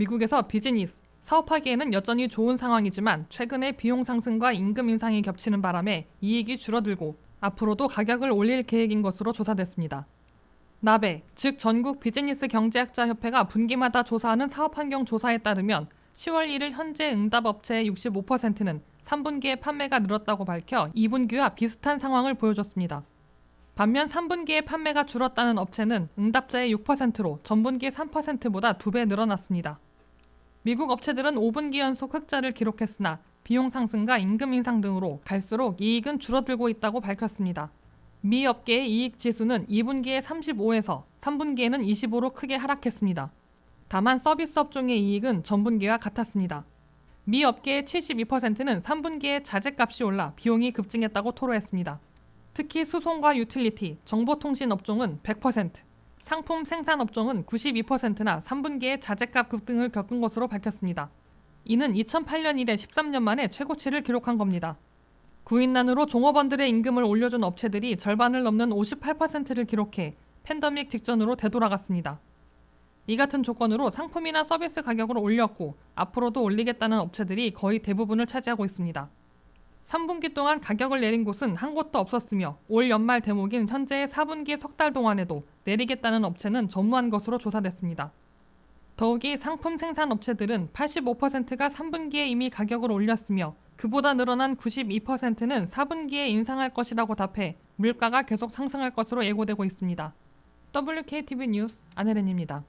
미국에서 비즈니스, 사업하기에는 여전히 좋은 상황이지만 최근에 비용 상승과 임금 인상이 겹치는 바람에 이익이 줄어들고 앞으로도 가격을 올릴 계획인 것으로 조사됐습니다. 나베, 즉 전국 비즈니스 경제학자 협회가 분기마다 조사하는 사업 환경 조사에 따르면 10월 1일 현재 응답 업체의 65%는 3분기에 판매가 늘었다고 밝혀 2분기와 비슷한 상황을 보여줬습니다. 반면 3분기에 판매가 줄었다는 업체는 응답자의 6%로 전분기 3%보다 2배 늘어났습니다. 미국 업체들은 5분기 연속 흑자를 기록했으나 비용 상승과 임금 인상 등으로 갈수록 이익은 줄어들고 있다고 밝혔습니다. 미 업계의 이익 지수는 2분기에 35에서 3분기에는 25로 크게 하락했습니다. 다만 서비스 업종의 이익은 전분기와 같았습니다. 미 업계의 72%는 3분기에 자재값이 올라 비용이 급증했다고 토로했습니다. 특히 수송과 유틸리티, 정보통신 업종은 100%, 상품 생산 업종은 92%나 3분기에 자재값 급등을 겪은 것으로 밝혔습니다. 이는 2008년 이래 13년 만에 최고치를 기록한 겁니다. 구인난으로 종업원들의 임금을 올려준 업체들이 절반을 넘는 58%를 기록해 팬더믹 직전으로 되돌아갔습니다. 이 같은 조건으로 상품이나 서비스 가격을 올렸고 앞으로도 올리겠다는 업체들이 거의 대부분을 차지하고 있습니다. 3분기 동안 가격을 내린 곳은 한 곳도 없었으며 올 연말 대목인 현재의 4분기 석 달 동안에도 내리겠다는 업체는 전무한 것으로 조사됐습니다. 더욱이 상품 생산 업체들은 85%가 3분기에 이미 가격을 올렸으며 그보다 늘어난 92%는 4분기에 인상할 것이라고 답해 물가가 계속 상승할 것으로 예고되고 있습니다. WKTV 뉴스 안혜린입니다.